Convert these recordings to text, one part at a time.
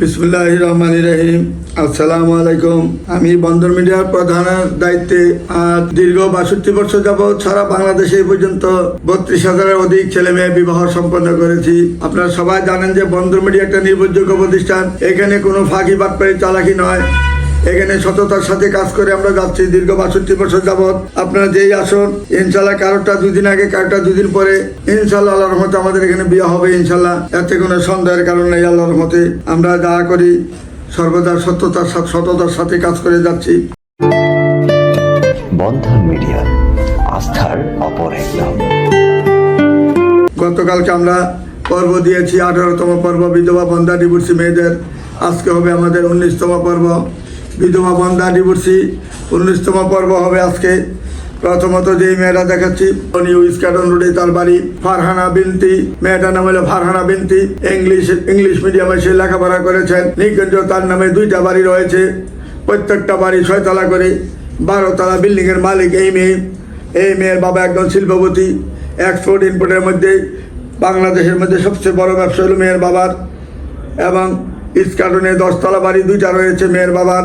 বিসমুল্লাহ রহমান রহিম। আসসালামু আলাইকুম। আমি বন্দর মিডিয়ার প্রধানের দায়িত্বে দীর্ঘ বাষট্টি বছর যাবৎ সারা বাংলাদেশে পর্যন্ত বত্রিশ হাজারের অধিক ছেলে মেয়ে বিবাহ সম্পন্ন করেছি। আপনারা সবাই জানেন যে বন্দর মিডিয়া একটা নির্ভরযোগ্য প্রতিষ্ঠান। এখানে কোনো ফাঁকি বাটপাড়ি চালাকি নয়। এখানে সততার সাথে কাজ করে আমরা যাচ্ছি দীর্ঘ বাষট্টি বছর যাবৎ। আপনারা যেই আসুন ইনশাল্লাহ কারোটা দুদিন আগে কারোটা দুদিন পরে ইনশাল্লাহ আল্লাহর রহমতে আমাদের এখানে বিয়ে হবে ইনশাল্লাহ। এতে কোনো সন্দেহের কারণ নেই আল্লাহর রহমতে আমরা যা করি সর্বদা সত্যতার সাথে সততার সাথে কাজ করে যাচ্ছি। বন্ধন মিডিয়া আস্থার অপর এক নাম। গতকালকে আমরা পর্ব দিয়েছি আঠারোতম পর্ব বিধবা বন্ধা ডিভোর্সি মেয়েদের। আজকে হবে আমাদের উনিশতম পর্ব। বিধবা বন্ধা ডিভোর্সি উনিশতম পর্ব হবে আজকে। প্রথমত যেই মেয়েটা দেখাচ্ছি নিউ স্কাটন রোডে তার বাড়ি, ফারহানা বিনতি। মেয়েটার নাম হলো ফারহানা বিনতি। ইংলিশ ইংলিশ মিডিয়ামে সে লেখাপড়া করেছেন। নিকুঞ্জ তার নামে দুইটা বাড়ি রয়েছে। প্রত্যেকটা বাড়ি ছয়তলা করে, বারোতলা বিল্ডিংয়ের মালিক এই মেয়ে। এই মেয়ের বাবা একজন শিল্পপতি। এক্সপোর্ট ইনপোর্টের মধ্যে, বাংলাদেশের মধ্যে সবচেয়ে বড় ব্যবসা হলো মেয়ের বাবার। এবং ইস্কাটনে দশতলা বাড়ি দুইটা রয়েছে মেয়ের বাবার।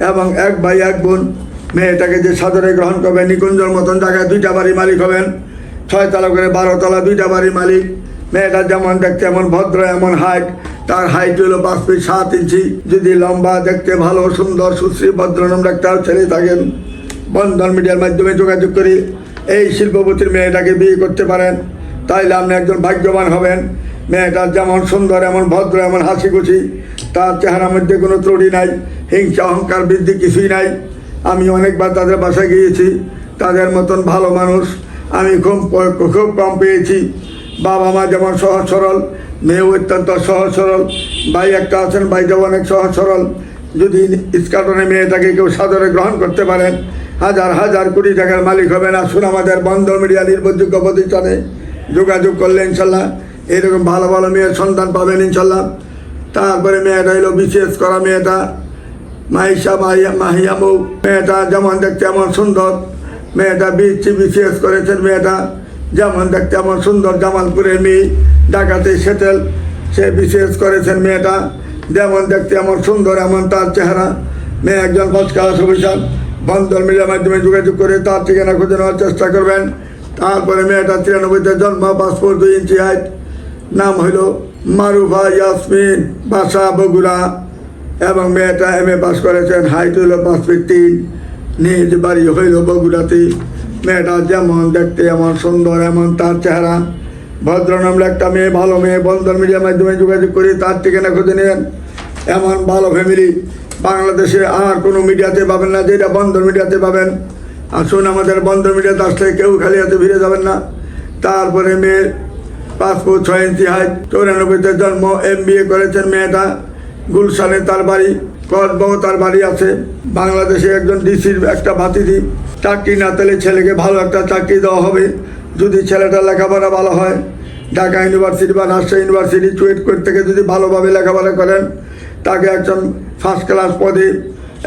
এবং এক ভাই, এক বোন মেয়েটাকে যে সাদরে গ্রহণ করবেন নিকুঞ্জর মতন জায়গায় দুইটা বাড়ি মালিক হবেন। ছয়তলা করে বারোতলা দুইটা বাড়ি মালিক। মেয়েটা যেমন দেখতে এমন ভদ্র, এমন হাইট। তার হাইট হলো পাঁচ ফিট সাত ইঞ্চি। যদি লম্বা, দেখতে ভালো, সুন্দর, সুশ্রী ভদ্রনম একটা ছেলে থাকেন। বন্ধন মিডিয়ার মাধ্যমে যোগাযোগ করি। এই শিল্পপতির মেয়েটাকে বিয়ে করতে পারেন। তাইলে আপনি একজন ভাগ্যবান হবেন। মেয়েটার যেমন সুন্দর, এমন ভদ্র, এমন হাসি খুশি তার চেহারার মধ্যে কোনো ত্রুটি নাই, হিংসা, অহংকার বৃদ্ধি কিছুই নাই। আমি অনেকবার তাদের বাসায় গিয়েছি, তাদের মতন ভালো মানুষ, আমি খুব খুব কম পেয়েছি। বাবা মা যেমন সহজ সরল, মেয়েও অত্যন্ত সহজ সরল, ভাই একটা আছেন, ভাইটাও অনেক সহজ সরল। যদি ইস্কাটনে মেয়েটাকে কেউ সাদরে গ্রহণ করতে পারেন হাজার হাজার কোটি টাকার মালিক হবেন আসুন আমাদের বন্ধন মিডিয়া নির্ভরযোগ্য প্রতিষ্ঠানে যোগাযোগ করলে ইনশাল্লাহ এরকম ভালো ভালো মেয়ের সন্তান পাবেন ইনশাল্লাহ। তারপরে মেয়েটা হলো বিশেষ করা মেয়েটা। মাইশা মাহিয়া মাহিয়া বউ। মেয়েটা যেমন দেখতে এমন সুন্দর। মেয়েটা বিচি বিশেষ করেছেন মেয়েটা। যেমন দেখতে এমন সুন্দর জামালপুরের মেয়ে। ঢাকাতে সেটেল। সে বিশেষ করেছেন মেয়েটা। যেমন দেখতে এমন সুন্দর এমন তার চেহারা। মেয়ে একজন ক্লাস অফিসার। বন্ধন মিডিয়ার মাধ্যমে যোগাযোগ করে তার ঠিকানা খুঁজে নেওয়ার চেষ্টা করবেন। তারপরে মেয়েটা তিরানব্বইতে জন্ম, পাসপোর্ট দুই ইঞ্চি হাইট নাম হইল মারুফা ইয়াসমিন বাসা বগুড়া এবং মেয়েটা এম এ পাস করেছেন হাইট হইল পাঁচ ফিট তিন নিজ বাড়ি হইল বগুড়াতে। মেয়েটা যেমন দেখতে এমন সুন্দর, এমন তার চেহারা। ভদ্র ভদ্রনামলা একটা মেয়ে, ভালো মেয়ে বন্ধন মিডিয়ার মাধ্যমে যোগাযোগ করে, তার ঠিকানা খুঁজে নেন এমন ভালো ফ্যামিলি বাংলাদেশে আর কোনো মিডিয়াতে পাবেন না, যেটা বন্ধন মিডিয়াতে পাবেন। আসুন আমাদের বন্ধন মিডিয়াতে আসলে কেউ খালি হাতে ফিরে যাবেন না। তারপরে পাসপোর্ট ছয় ইঞ্চি হাইট, চৌরানব্বইতে জন্ম এম করেছেন মেয়েটা। গুলশানে তার বাড়ি কসবাও তার বাড়ি আছে। বাংলাদেশে একজন ডিসির একটা ভাতিজি। চাকরি না পেলে ছেলেকে ভালো একটা চাকরি দেওয়া হবে। যদি ছেলেটা লেখাপড়া ভালো হয়, ঢাকা ইউনিভার্সিটি বা রাজশাহী ইউনিভার্সিটি চুয়েট কোর্ট থেকে যদি ভালোভাবে লেখাপড়া করেন, তাকে একজন ফার্স্ট ক্লাস পদে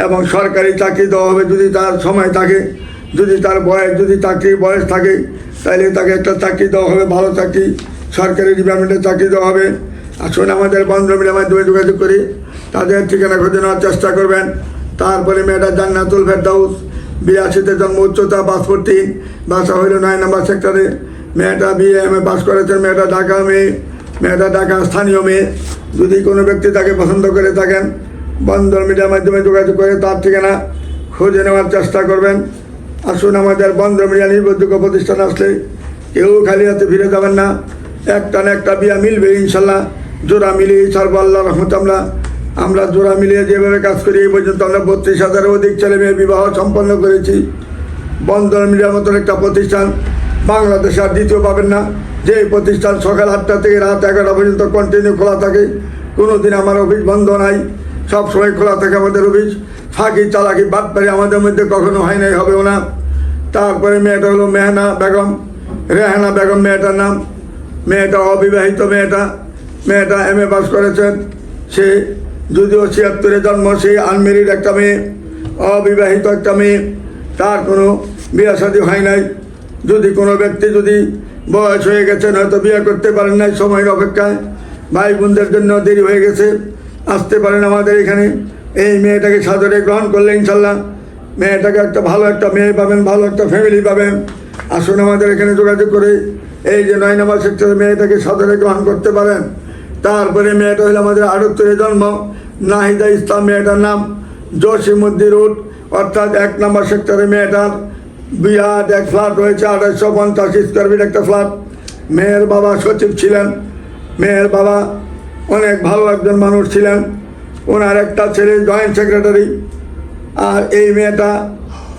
এবং সরকারি চাকরি দেওয়া হবে যদি তার সময় থাকে। যদি তার বয়স, যদি চাকরির বয়স থাকে তাহলে তাকে একটা চাকরি দেওয়া হবে, ভালো চাকরি। সরকারি ডিপার্টমেন্টে চাকরি দেওয়া হবে। আসুন আমাদের বন্ধ মিডিয়ার মাধ্যমে যোগাযোগ করি। তাদের ঠিকানা খুঁজে নেওয়ার চেষ্টা করবেন। তারপরে মেয়েটা জান্নাতুল ফেরদাউস। বিরাশিতে জন্ম, উচ্চতা পাসপোর্ট তিন। বাসা হইল নয় নম্বর সেক্টরে। মেয়েটা বিএ এম এ পাস করেছেন, মেয়েটা ঢাকা মেয়ে। মেয়েটা ঢাকা স্থানীয় মেয়ে। যদি কোনো ব্যক্তি তাকে পছন্দ করে থাকেন বন্ধন মিডিয়ার মাধ্যমে যোগাযোগ করে তার ঠিকানা খুঁজে নেওয়ার চেষ্টা করবেন। আসুন আমাদের বন্ধ মিডিয়া নির্ভরযোগ্য প্রতিষ্ঠান আসলে কেউ খালি হাতে ফিরে যাবেন না। একটা না একটা বিয়া মিলবে, ইনশাল্লাহ। জোড়া মিলিয়ে ছাড়বো আল্লাহ রহমত আমরা। আমরা জোড়া মিলিয়ে যেভাবে কাজ করি, এই পর্যন্ত আমরা বত্রিশ হাজারের অধিক ছেলে মেয়ে বিবাহ সম্পন্ন করেছি। বন্ধন মিডিয়ার মতন একটা প্রতিষ্ঠান। বাংলাদেশে আর দ্বিতীয় পাবেন না। যে প্রতিষ্ঠান সকাল আটটা থেকে রাত এগারোটা পর্যন্ত কন্টিনিউ খোলা থাকে কোনো দিন আমার অফিস বন্ধ নাই। সব সময় খোলা থাকে আমাদের অফিস। ফাঁকি, চালাকি, বাটপারি আমাদের মধ্যে কখনো হয় নাই, হবেও না। তারপরে মেয়েটা হলো মেহনা বেগম। রেহানা বেগম মেয়েটার নাম। মেয়েটা অবিবাহিত মেয়েটা মেয়েটা এম এ পাস করেছেন। সে যদিও ছিয়াত্তরে জন্ম সেই আনমেরিড একটা মেয়ে, অবিবাহিত একটা মেয়ে, তার কোনো বিয়ে শাদী হয় নাই। যদি কোনো ব্যক্তি যদি বয়স হয়ে গেছেন হয়তো বিয়ে করতে পারেন নাই সময়ের অপেক্ষায়। ভাই বোনদের জন্য দেরি হয়ে গেছে, আসতে পারেন আমাদের এখানে। এই মেয়েটাকে সাদরে গ্রহণ করলে ইনশাল্লাহ মেয়েটাকে একটা ভালো একটা মেয়ে পাবেন, ভালো একটা ফ্যামিলি পাবেন। আসুন আমাদের এখানে যোগাযোগ করে এই যে নয় নম্বর সেক্টরে মেয়েটাকে সাদরে গ্রহণ করতে পারেন। তারপরে মেয়েটা হলো আমাদের আড়ত্তরে জন্ম। নাহিদা ইসলাম মেয়েটার নাম জসিমুদ্দি রোড অর্থাৎ এক নম্বর সেক্টরে মেয়েটার বিরাট এক ফ্ল্যাট রয়েছে, আড়াইশো পঞ্চাশ স্কোয়ার ফিট একটা ফ্ল্যাট। মেয়ের বাবা সচিব ছিলেন। মেয়ের বাবা অনেক ভালো একজন মানুষ ছিলেন। ওনার একটা ছেলে জয়েন্ট সেক্রেটারি আর এই মেয়েটা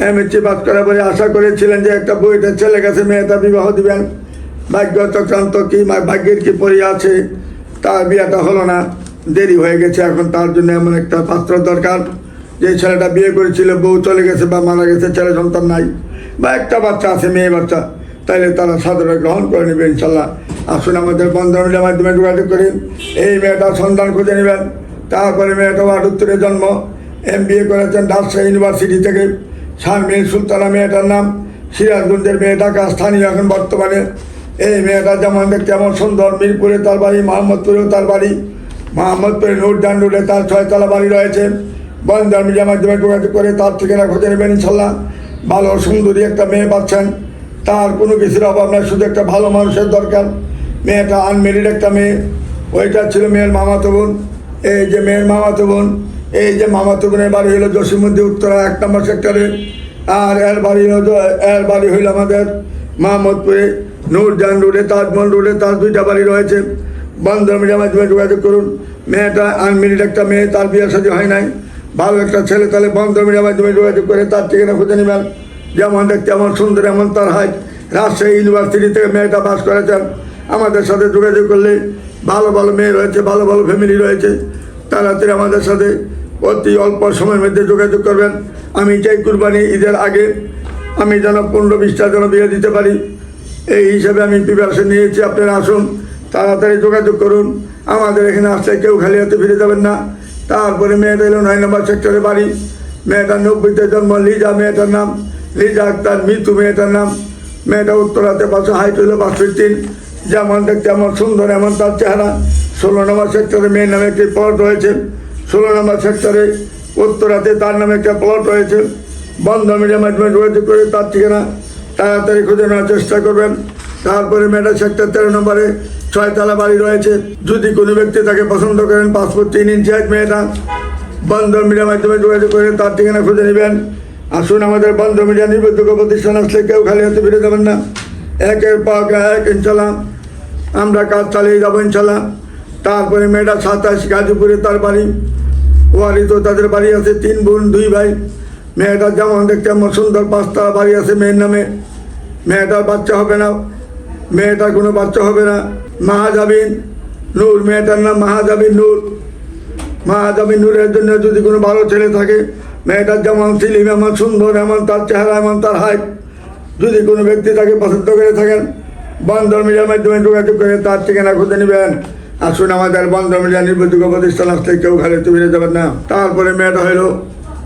এমএসসি পাস করার পরে আশা করেছিলেন যে একটা বইটা ছেলে কাছে মেয়েটা বিবাহ দিবেন। ভাগ্য চক্রান্ত কি ভাগ্যের কি পরি আছে তার বিয়েটা হলো না। দেরি হয়ে গেছে, এখন তার জন্য এমন একটা পাত্র দরকার। যে ছেলেটা বিয়ে করেছিল, বউ চলে গেছে বা মারা গেছে, ছেলে সন্তান নাই, বা একটা বাচ্চা আছে, মেয়ে বাচ্চা, তাইলে তারা সাদরে গ্রহণ করে নেবে, ইনশাল্লাহ। আসুন আমাদের বন্ধনের মাধ্যমে যোগাযোগ করি এই মেয়েটার সন্তান খুঁজে নেবেন। তারপরে মেয়েটা আটত্তরে জন্ম। এম বি এ করেছেন রাজশাহী ইউনিভার্সিটি থেকে। শারমিন সুলতানা মেয়েটার নাম। সিরাজগঞ্জের মেয়েটাকে স্থানীয় এখন বর্তমানে। এই মেয়েটা যেমন দেখতে এমন সুন্দর। মিরপুরে তার বাড়ি, মোহাম্মদপুরেও তার বাড়ি। মোহাম্মদপুরে নোটডান রোডে তার ছয়তলা বাড়ি রয়েছে। বন্ধন মিডিয়ার মাধ্যমে যোগাযোগ করে তার ঠিকানা খুঁজে নেবেন ইনশাল্লাহ। ভালো সুন্দরী একটা মেয়ে পাচ্ছেন। তার কোনো কিছুর অভাব নাই, শুধু একটা ভালো মানুষের দরকার। মেয়েটা আনমেরিড একটা মেয়ে। ওইটা ছিল মেয়ের মামাতো বোন। এই যে মেয়ের মামাতো বোন, এই যে মামাতো বোনের বাড়ি হলো জসিমুদ্দি উত্তরা এক নম্বর সেক্টরে আর এর বাড়ি হলো এর বাড়ি হইল আমাদের মাহমুদপুরে নূরজান রোডে, তাজমহল রোডে তার দুইটা বাড়ি রয়েছে। বন্ধন মিডিয়ার মাধ্যমে যোগাযোগ করুন। মেয়েটা আনমেরিড একটা মেয়ে, তার বিয়ে সাথে হয় নাই। ভালো একটা ছেলে, তাহলে বন্ধন মিডিয়ার মাধ্যমে যোগাযোগ করে তার ঠিকানা খুঁজে নেবেন। যেমন দেখতে এমন সুন্দর, এমন তার হাইট। রাজশাহী ইউনিভার্সিটি থেকে মেয়েটা পাস করেছেন। আমাদের সাথে যোগাযোগ করলে ভালো ভালো মেয়ে রয়েছে, ভালো ভালো ফ্যামিলি রয়েছে। তারা তাড়াতাড়ি আমাদের সাথে অতি অল্প সময়ের মধ্যে যোগাযোগ করবেন। আমি চাই কুরবানি ঈদের আগে, আমি যেন পনেরো বিশটা যেন বিয়ে দিতে পারি। এই হিসাবে আমি প্রিপারেশন নিয়েছি, আপনারা আসুন, তাড়াতাড়ি যোগাযোগ করুন। আমাদের এখানে আসলে কেউ খালি হাতে ফিরে যাবেন না। তারপরে মেয়েটা এলো নয় নম্বর সেক্টরে বাড়ি। মেয়েটার নব্বইতে জন্ম, লিজা মেয়েটার নাম। লিজা আক্তার, মিতু মেয়েটার নাম। মেয়েটা উত্তরাতে পাশে হাইট হইল পাঁচ ফিট তিন। যেমন দেখতে এমন সুন্দর, এমন তার চেহারা। ষোলো নম্বর সেক্টরে মেয়ের নামে একটি প্লট রয়েছে। ষোলো নম্বর সেক্টরে উত্তরাতে তার নামে একটা প্লট রয়েছে। বন্ধ মিডিয়ার মাধ্যমে যোগাযোগ করে তার ঠিকানা। তাড়াতাড়ি খুঁজে নেওয়ার চেষ্টা করবেন। তারপরে মেয়েটা সেক্টর তেরো নম্বরে ছয়তলা বাড়ি রয়েছে। যদি কোনো ব্যক্তি তাকে পছন্দ করেন, পাসপোর্ট তিন ইঞ্চি মেয়েটা বন্ধন মিডিয়ার মাধ্যমে যোগাযোগ করে তার ঠিকানা খুঁজে নেবেন। আসুন, আমাদের বন্ধ মিডিয়া নির্ভরযোগ্য প্রতিষ্ঠান আসলে কেউ খালি হাতে ফিরে যাবেন না। একের পর এক ইনশাল্লাহ আমরা কাজ চালিয়ে যাব ইনশাল্লাহ তারপরে মেয়েটা সাতাশ গাজীপুরে তার বাড়ি। ওয়ারি তো তাদের বাড়ি আছে তিন বোন, দুই ভাই। মেয়েটা যেমন দেখতে এমন সুন্দর পাঁচতলা বাড়ি আছে মেয়ের নামে। মেয়েটার বাচ্চা হবে না। মেয়েটার কোনো বাচ্চা হবে না। মাহাজাবিন নূর, মেয়েটার নাম মাহাজাবিন নূর। মাহাজাবিন নূরের জন্য যদি কোনো ভালো ছেলে থাকে, মেয়েটার যেমন সিলিম, এমন সুন্দর, এমন তার চেহারা, এমন তার হাইট। যদি কোনো ব্যক্তি তাকে পছন্দ করে থাকেন বন্ধন মিডিয়ার মাধ্যমে যোগাযোগ করে তার ঠিকানা খুঁজে নেবেন। আসুন আমাদের বন্ধন মিডিয়া নির্ভরযোগ্য প্রতিষ্ঠান আসলে কেউ খালি ফিরে যাবেন না। তারপরে মেয়েটা হলো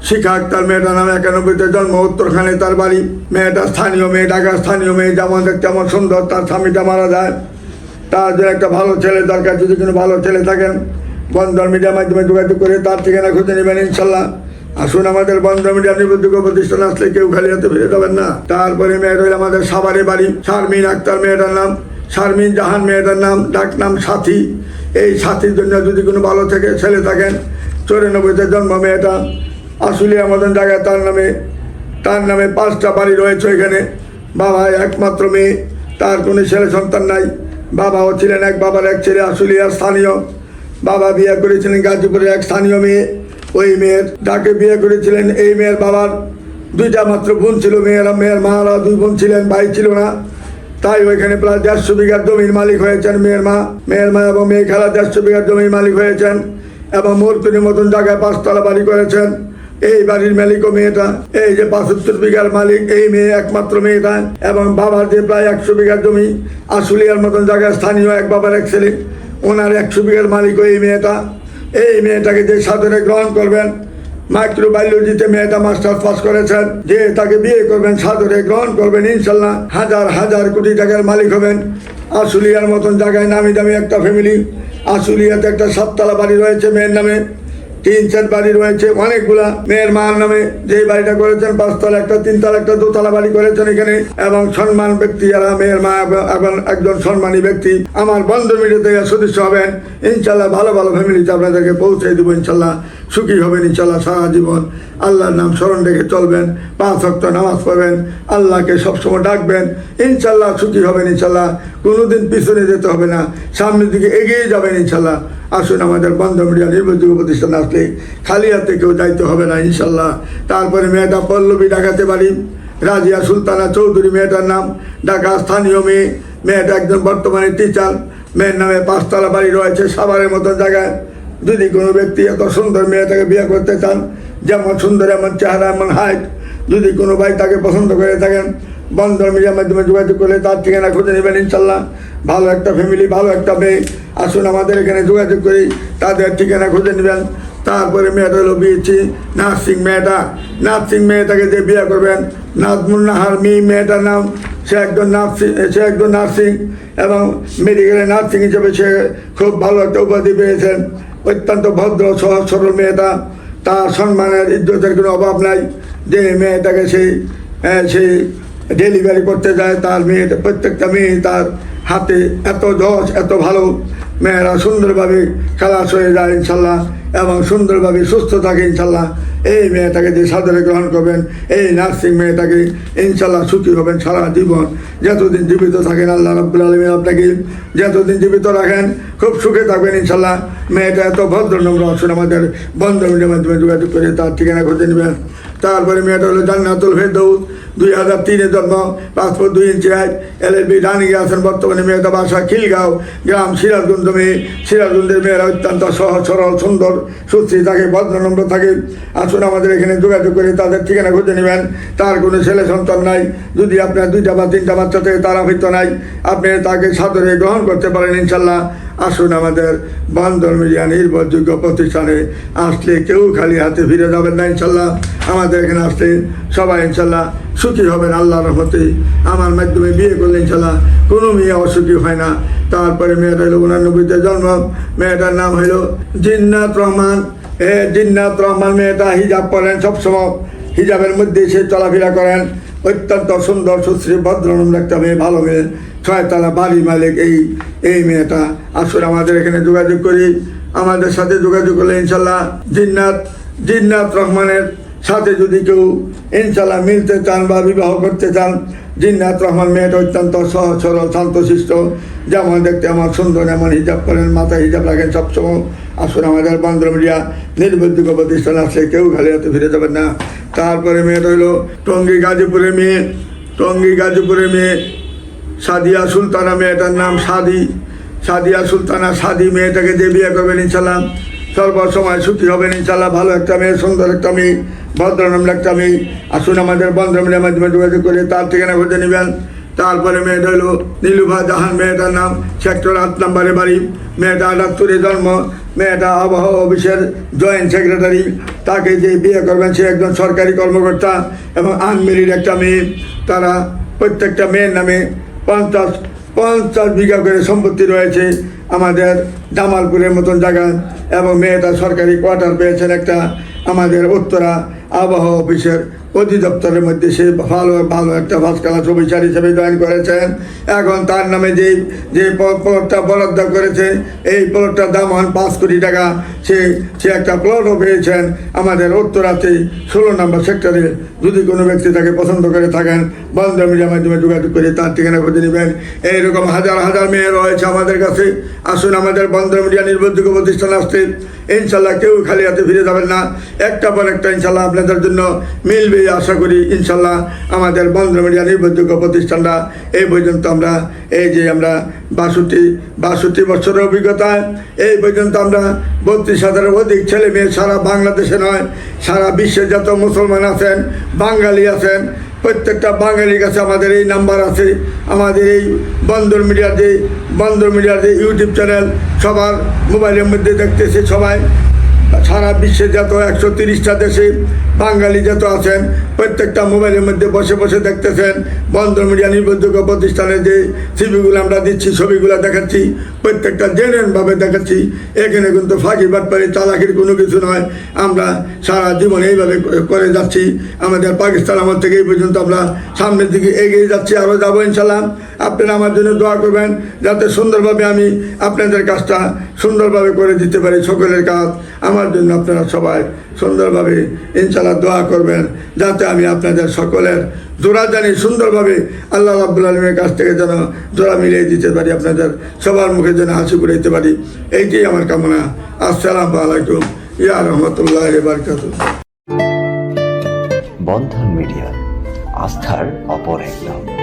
শিখা আক্তার মেয়েটার নাম একানব্বইতে জন্ম, উত্তরখানে তার বাড়ি। মেয়েটা স্থানীয় মেয়ে ঢাকার স্থানীয় মেয়ে যেমন দেখতে যেমন সুন্দর, তার স্বামীটা মারা যায়। তার জন্য একটা ভালো ছেলে দরকার, যদি কোনো ভালো ছেলে থাকেন বন্ধন মিডিয়ার মাধ্যমে যোগাযোগ করে তার ঠিকানা খুঁজে নেবেন, ইনশাল্লাহ। আসুন আমাদের বন্ধ মিডিয়া নির্ভরযোগ্য প্রতিষ্ঠান আসলে কেউ খালি হাতে ফিরে যাবেন না। তারপরে মেয়েটা হলো আমাদের সাভারে বাড়ি, শারমিন আক্তার মেয়েটার নাম, শারমিন জাহান মেয়েটার নাম, ডাক নাম সাথী। এই সাথীর জন্য যদি কোনো ভালো থেকে ছেলে থাকেন, চৌরানব্বইতে জন্ম মেয়েটা। আশুলিয়া মতন জায়গায় তার নামে তার নামে পাঁচটা বাড়ি রয়েছে এখানে বাবা একমাত্র মেয়ে, তার কোনো ছেলে সন্তান নাই। বাবাও ছিলেন এক বাবার এক ছেলে আশুলিয়া স্থানীয়। বাবা বিয়ে করেছিলেন গাজীপুরের এক স্থানীয় মেয়ে, ওই মেয়ের। যাকে বিয়ে করেছিলেন এই মেয়ের বাবার দুইটা মাত্র বোন ছিল, মেয়েরা মেয়ের মারা দুই বোন ছিলেন, ভাই ছিল না। তাই ওইখানে প্রায় দেড়শো বিঘার জমির মালিক হয়েছেন মেয়ের মা। মেয়ের মা এবং মেয়ে খেলা দেড়শো বিঘার জমির মালিক হয়েছেন এবং মূর্তির মতন জায়গায় পাঁচতলা বাড়ি করেছেন। এই বাড়ির মালিকও মেয়েটা, এই যে পঁচাত্তর বিঘার মালিক, এই মেয়ে একমাত্র মেয়েটা এবং বাবার যে প্রায় একশো বিঘার জমি, আশুলিয়ার মতন জায়গায় স্থানীয় এক বাবার এক ছেলে, ওনার একশো বিঘার মালিকও এই মেয়েটা। এই মেয়েটাকে যে সাদরে গ্রহণ করবেন মাইক্রো বায়োলজিতে মেয়েটা মাস্টার পাস করেছেন, যে তাকে বিয়ে করবেন সাদরে গ্রহণ করবেন, ইনশাল্লাহ হাজার হাজার কোটি টাকার মালিক হবেন। আশুলিয়ার মতন জায়গায় নামি দামি একটা ফ্যামিলি আশুলিয়াতে একটা সাততলা বাড়ি রয়েছে মেয়ের নামে। তিন চার বাড়ি রয়েছে, অনেকগুলা। মেয়ের মার নামে যে বাড়িটা করেছেন পাঁচতলা একটা তিনতলা একটা, দোতলা বাড়ি করেছেন এখানে। এবং সম্মান ব্যক্তি যারা, মেয়ের মা এবং- একজন সম্মানী ব্যক্তি। আমার বন্ধু মিডিয়া থেকে সদস্য হবেন। ইনশাল্লাহ ভালো ভালো ফ্যামিলিতে আপনাদেরকে পৌঁছে দেবো, ইনশাল্লাহ। সুখী হবেন, ইনশাল্লাহ, সারা জীবন। আল্লাহর নাম স্মরণ রেখে চলবেন। পাঁচ ভক্ত নামাজ পড়বেন। আল্লাহকে সবসময় ডাকবেন। ইনশাল্লাহ সুখী হবেন, ইনশাল্লাহ। কোনোদিন পিছনে যেতে হবে না। সামনের দিকে এগিয়ে যাবেন ইনশাল্লাহ। আসুন আমাদের বন্ধ মিডিয়া নির্ভরযোগ্য প্রতিষ্ঠান আসলে খালি হাতে কেউ যাইতে হবে না ইনশাল্লাহ। তারপরে মেয়েটা পল্লবী ডাকাতে পারি রাজিয়া সুলতানা চৌধুরী মেয়েটার নাম। ঢাকা স্থানীয় মেয়ে। মেয়েটা একজন বর্তমানে টিচার মেয়ের নামে পাঁচতলা বাড়ি রয়েছে সাভারের মতো জায়গায়। যদি কোনো ব্যক্তি এত সুন্দর মেয়েটাকে বিয়ে করতে চান, যেমন সুন্দর এমন চেহারা, এমন হাইট যদি কোনো ভাই তাকে পছন্দ করে থাকেন বন্ধন মিডিয়ার মাধ্যমে যোগাযোগ করলে তার ঠিকানা খুঁজে নেবেন ইনশাল্লাহ। ভালো একটা ফ্যামিলি ভালো একটা মেয়ে। আসুন আমাদের এখানে যোগাযোগ করি, তাদের ঠিকানা খুঁজে নেবেন। তারপরে মেয়েটা হলো বিয়েছি নার্সিং মেয়েটা। নার্সিং মেয়েটাকে যে বিয়ে করবেন নাজমুন্নাহার মি মেয়েটার নাম সে একজন নার্সিং সে একজন নার্সিং এবং মেডিকেলে নার্সিং হিসেবে সে খুব ভালো একটা উপাধি পেয়েছেন। অত্যন্ত ভদ্র, সহজ, সরল মেয়েটা। তার সম্মানের, ইজ্জতের কোনো অভাব নাই। যে মেয়েটাকে সেই সেই ডেলিভারি করতে যায়, তার মেয়ে, প্রত্যেকটা মেয়ে তার হাতে এত যশ এত ভালো। মেয়েরা সুন্দরভাবে খালাস হয়ে যায়, ইনশাল্লাহ, এবং সুন্দরভাবে সুস্থ থাকে, ইনশাল্লাহ। এই মেয়েটাকে যে সাদরে গ্রহণ করবেন, এই নার্সিং মেয়েটাকে ইনশাল্লাহ সুখী হবেন সারা জীবন। যতদিন জীবিত থাকেন, আল্লাহ রব্বুল আলমিন আপনাকে যতদিন জীবিত রাখেন, খুব সুখে থাকবেন, ইনশাল্লাহ। মেয়েটা এত ভদ্র নম্র, আসুন আমাদের বন্ধ মাধ্যমে যোগাযোগ করে তার ঠিকানা খুঁজে নেবেন। তারপরে মেয়েটা হলো জান্নাতুল ফেরদৌস, দুই হাজার তিনে জন্ম পাসপোর্ট দুই ইঞ্চি হাইট এল এল বি ডানিয়ে আছেন বর্তমানে মেয়েটা বাসা খিলগাঁও গ্রাম সিরাজগঞ্জ মেয়ে সিরাজগঞ্জের মেয়েরা অত্যন্ত সহজ সরল, সুন্দর, সুশ্রী থাকে ভদ্রনম্র থাকে। আসুন আমাদের এখানে যোগাযোগ করে তাদের ঠিকানা খুঁজে নেবেন। তার কোনো ছেলে সন্তান নাই। যদি আপনার দুইটা বা তিনটা বাচ্চা থেকে, তারা হয়তো নাই। আপনি তাকে সাদরে গ্রহণ করতে পারেন, ইনশাল্লাহ। আসুন আমাদের বান্দর মিডিয়া নির্ভরযোগ্য প্রতিষ্ঠানে আসলে কেউ খালি হাতে ফিরে যাবেন না ইনশাল্লাহ। আমাদের এখানে আসলে সবাই ইনশাল্লাহ সুখী হবেন আল্লাহর রহমতে। আমার মাধ্যমে বিয়ে করলে ইনশাল্লাহ কোনো মেয়ে অসুখী হয় না। তারপরে মেয়েটা হলো উনানব্বইতে জন্ম, মেয়েটার নাম হলো জিন্নাত রহমান। এ জিন্নাত রহমান মেয়েটা হিজাব পরেন সবসময়। হিজাবের মধ্যে সে চলাফেরা করেন। অত্যন্ত সুন্দর, সুশ্রী ভদ্রনম একটা মেয়ে, ভালো মেয়ে। ছয়তলা বাড়ি মালিক এই এই মেয়েটা। আসলে আমাদের এখানে যোগাযোগ করি। আমাদের সাথে যোগাযোগ করলে ইনশাল্লাহ জিন্নাত জিন্নাত রহমানের সাথে যদি কেউ ইনশাল্লাহ মিলতে চান বা বিবাহ করতে চান, জিন্নাত রহমান মেয়েটা অত্যন্ত সহজ, সরল, শান্তশিষ্ট। যেমন দেখতে আমার সুন্দর, এমন হিজাব করেন, মাথায় হিজাব রাখেন সবসময়। আসুন আমাদের বান্ধব মিডিয়া, নির্ভরযোগ্য প্রতিষ্ঠান আছে কেউ খালি হাতে ফিরে যাবেন না। তারপরে মেয়েটা হলো টঙ্গী গাজীপুরের মেয়ে। টঙ্গী গাজীপুরের মেয়ে সাদিয়া সুলতানা মেয়েটার নাম সাদি। সাদিয়া সুলতানা সাদি মেয়েটাকে যে বিয়ে করবেন ইনশাল্লাহ সর্ব সময় সুখী হবেন ইনশাল্লাহ ভালো একটা মেয়ে, সুন্দর একটা মেয়ে ভদ্রনম্র একটা মেয়ে। আসুন আমাদের বন্ধমিলের মাধ্যমে যোগাযোগ করে তার ঠিকানা খুঁজে নেবেন। তারপরে মেয়েটা হলো নীলুভা জাহান মেয়েটার নাম। সেক্টর আট নম্বরে বাড়ি। মেয়েটা আটাত্তরে জন্ম। মেয়েটা আবহাওয়া অফিসের জয়েন্ট সেক্রেটারি। তাকে যে বিয়ে করবেন, সে একজন সরকারি কর্মকর্তা এবং আনমেরির একটা মেয়ে। তারা প্রত্যেকটা মেয়ের নামে পঞ্চাশ পঞ্চাশ বিঘা করে সম্পত্তি রয়েছে আমাদের জামালপুরের মতন জায়গা এবং মেয়েটা সরকারি কোয়ার্টার পেয়েছেন একটা আমাদের উত্তরা আবহাওয়া অফিসের অধিদপ্তরের মধ্যে সে ভালো ভালো একটা ফার্স্ট ক্লাস অফিসার হিসেবে জয়েন করেছেন। এখন তার নামে যে যে প্লটটা বরাদ্দ করেছে, এই প্লটটার দাম হন পাঁচ কোটি টাকা। সে সে একটা প্লটও পেয়েছেন। আমাদের উত্তরাতে ষোলো নম্বর সেক্টরে যদি কোনো ব্যক্তি তাকে পছন্দ করে থাকেন, বন্ধ মিডিয়ার মাধ্যমে যোগাযোগ করে তার ঠিকানা খুঁজে নেবেন। এইরকম হাজার হাজার মেয়ে রয়েছে আমাদের কাছে। আসুন আমাদের বন্ধ মিডিয়া নির্ভরযোগ্য প্রতিষ্ঠান আসতে। ইনশাল্লাহ কেউ খালি হাতে ফিরে যাবেন না। একটা পর একটা ইনশাল্লাহ আপনাদের জন্য মিলবে। আশা করি ইনশাল্লাহ আমাদের বন্ধ মিডিয়া নির্ভরযোগ্য প্রতিষ্ঠানটা এই পর্যন্ত আমরা এই যে আমরা বাষট্টি বাষট্টি বছরের অভিজ্ঞতায় এই পর্যন্ত আমরা বত্রিশ হাজারের অধিক ছেলে মেয়ে সারা বাংলাদেশে নয়, সারা বিশ্বে যত মুসলমান আছেন, বাঙালি আছেন, প্রত্যেকটা বাঙালির কাছে আমাদের এই নাম্বার আছে। আমাদের এই বন্দর মিডিয়ার যে, বন্দর মিডিয়ার যে ইউটিউব চ্যানেল, সবার মোবাইলের মধ্যে দেখতেছে সবাই। সারা বিশ্বে যত একশো তিরিশটা দেশে বাঙালি যত আছেন, প্রত্যেকটা মোবাইলের মধ্যে বসে বসে দেখতেছেন। বন্ধ মিডিয়া নির্ভরযোগ্য প্রতিষ্ঠানে যে ছবিগুলো আমরা দিচ্ছি, ছবিগুলো দেখাচ্ছি। প্রত্যেকটা জেনুইনভাবে দেখাচ্ছি। এখানে কিন্তু ফাঁকি বাটপারি চালাকির কোনো কিছু নয়। আমরা সারা জীবন এইভাবে করে যাচ্ছি। আমাদের পাকিস্তান আমার থেকে এই পর্যন্ত আমরা সামনের দিকে এগিয়ে যাচ্ছি, আরও যাব ইনশাল্লাহ। আপনারা আমার জন্য দোয়া করবেন, যাতে সুন্দরভাবে আমি আপনাদের কাজটা সুন্দরভাবে করে দিতে পারি সকলের কাজ। আমার জন্য আপনারা সবাই সুন্দরভাবে ইনশাল্লাহ দোয়া করবেন, যাতে আমি আপনাদের সকলের জোড়া জানি সুন্দরভাবে আল্লাহ রাবুল আলমের কাছ থেকে যেন জোড়া মিলিয়ে দিতে পারি, আপনাদের সবার মুখে যেন হাসি ফুটাইতে পারি। এইটাই আমার কামনা। আসসালাম আলাইকুম। ইয়া রহমতুল্লাহ বারকাত বন্ধন মিডিয়া, আস্থার অপর এক নাম।